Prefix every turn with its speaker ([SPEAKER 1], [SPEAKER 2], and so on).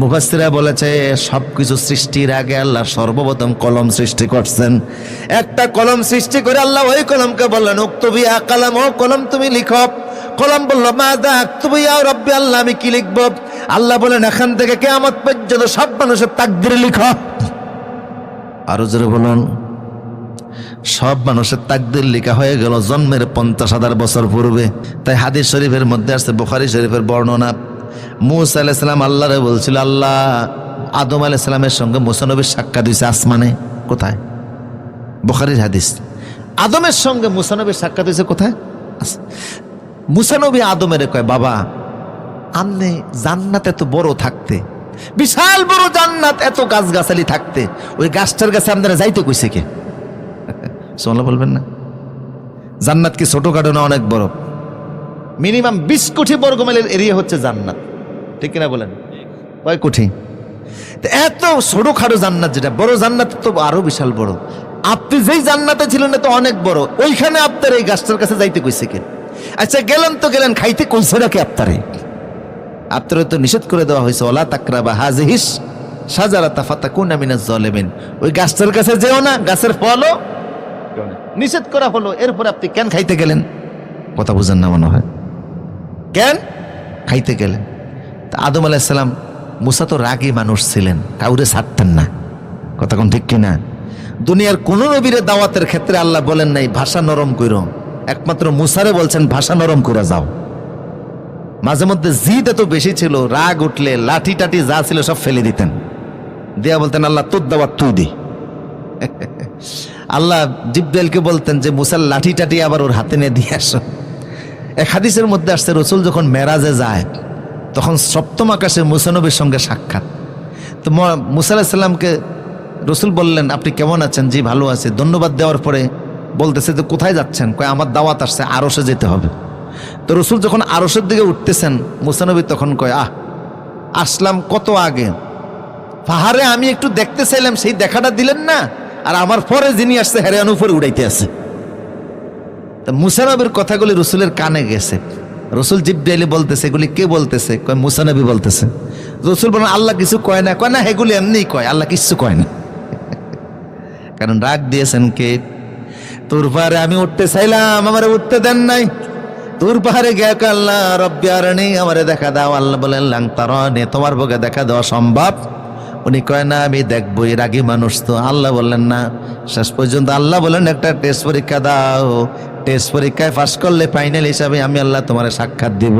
[SPEAKER 1] মুফাসসিরা বলেছে, সবকিছু সৃষ্টির আগে আল্লাহ সর্বপ্রথম কলম সৃষ্টি করছেন। একটা কলম সৃষ্টি করে আল্লাহ ওই কলমকে বললেন, উক্তবি কালাম, ও কলম তুমি লিখো। কলম বলল, মা দেখ তুমি রব্বি, আল্লাহ আমি কি লিখব? আল্লাহ বলেন, এখান থেকে কেয়ামত পর্যন্ত সব মানুষের তাকদির লিখো। আরও জোরে বলুন, সব মানুষের তাকদির লেখা হয়ে গেল জন্মের পঞ্চাশ হাজার বছর পূর্বে। তাই হাদিস শরীফের মধ্যে আসছে বুখারি শরীফের বর্ণনা। মুসা আলাইসালাম আল্লাহরে বলছিল, আল্লাহ, আদম আলাইসালামের সঙ্গে মুসানবীর সাক্ষাৎ দিয়েছে আসমানে। কোথায়? বুখারির হাদিস। আদমের সঙ্গে মুসানবীর সাক্ষাৎ হয়েছে কোথায়? মুসানবী আদমের কয়, বাবা, আমনে জান্নাত এত বড় থাকতে, বিশাল বড় জান্নাত, এত গাছগাছালি থাকতে, ওই গাছটার কাছে আপনারা যাইতে কইছে কে? সোমলা বলবেন না। জান্নাত কি ছোটখাটো না অনেক বড়? মিনিমাম বিশ কোটি বর্গ মাইলের এরিয়া হচ্ছে জান্নাত। ঠিক কিনা বলেন? কয় কোটি তো এত ছোটখাটো জান্নাত যেটা বড় জান্নাত তো আরও বিশাল বড়। আপনি যেই জান্নাতে ছিলেন তো অনেক বড়। ওইখানে আপনার এই গাছটার কাছে যাইতে কইছে কে? আচ্ছা গেলেন তো গেলেন খাইতে কইছে নাকি আপনারে? আপনার তো নিষেধ করে দেওয়া হয়েছে ওলা তাকরা বা হাজিহিস সাজারা তাফাতা কোন আমিনা জলেবেন ওই গাছটার কাছে যেও না গাছের ফলও নিষেধ করা হলো এরপর আপনি কেন খাইতে গেলেন? কথা বুঝেন না মনে হয়। কেন খাইতে গেলেন? আদম আলাইসালাম মুসা তো রাগী মানুষ ছিলেন, কাউরে ছাড়তেন না। কথা কোন ঠিক কিনা? দুনিয়ার কোন নবীরে দাওয়াতের ক্ষেত্রে আল্লাহ বলেন নাই, ভাষা নরম কইরো। একমাত্র মুসারে বলছেন, ভাষা নরম করে যাও। মাঝে মধ্যে জিদ এত বেশি ছিল, রাগ উঠলে, লাঠি টাটি যা ছিল সব ফেলে দিতেন। দেয়া বলতেন, আল্লাহ, তোর দাওয়াত তুই দি। আল্লাহ জিব্রাইলকে বলতেন যে, মুসার লাঠি টাটি আবার ওর হাতে নিয়ে দিয়ে আসো। এক হাদিসের মধ্যে আসছে, রসুল যখন মেরাজে যায় তখন সপ্তম আকাশে মুসানবীর সঙ্গে সাক্ষাৎ। তো ম- মুসা আলাহিসাল্লামকে রসুল বললেন, আপনি কেমন আছেন? জি, ভালো আছে। ধন্যবাদ দেওয়ার পরে বলতেছে যে, কোথায় যাচ্ছেন? কয়, আমার দাওয়াত আসছে আরসে যেতে হবে। তো রসুল যখন আরসের দিকে উঠতেছেন মুসানবী তখন কয়, আহ, আসলাম কত আগে? পাহাড়ে আমি একটু দেখতে চাইলাম, সেই দেখাটা দিলেন না, আর আমার পরে যিনি আসছে হেরান উপরে উড়াইতে আছে। তা মুসানবীর কথাগুলি রসুলের কানে গেছে। রসুল জিব্রাইলি বলতেছে এগুলি কে বলতেছে? কয় মুসানবী বলতেছে। রসুল বলেন আল্লাহ কিছু কয় না কয় না এগুলি এমনি কয় আল্লাহ কিছু কয় না। কারণ রাগ দিয়েছেন কে? তোর পাহাড়ে আমি উঠতে চাইলাম আমার উঠতে দেন নাই। তোর পাহাড়ে গিয়ে কয়, আল্লাহ রব্বি আরণি আমারে দেখা দাও। আল্লাহ বলেন লাং তারনে তোমার বগে দেখা দেওয়া সম্ভব। উনি কয়, না, আমি দেখব, এর আগে মানুষ তো। আল্লাহ বললেন, না। শেষ পর্যন্ত আল্লাহ বলেন একটা টেস্ট পরীক্ষা দাও। টেস্ট পরীক্ষায় পাশ করলে ফাইনাল হিসাবে আমি আল্লাহ তোমার সাক্ষাৎ দিব।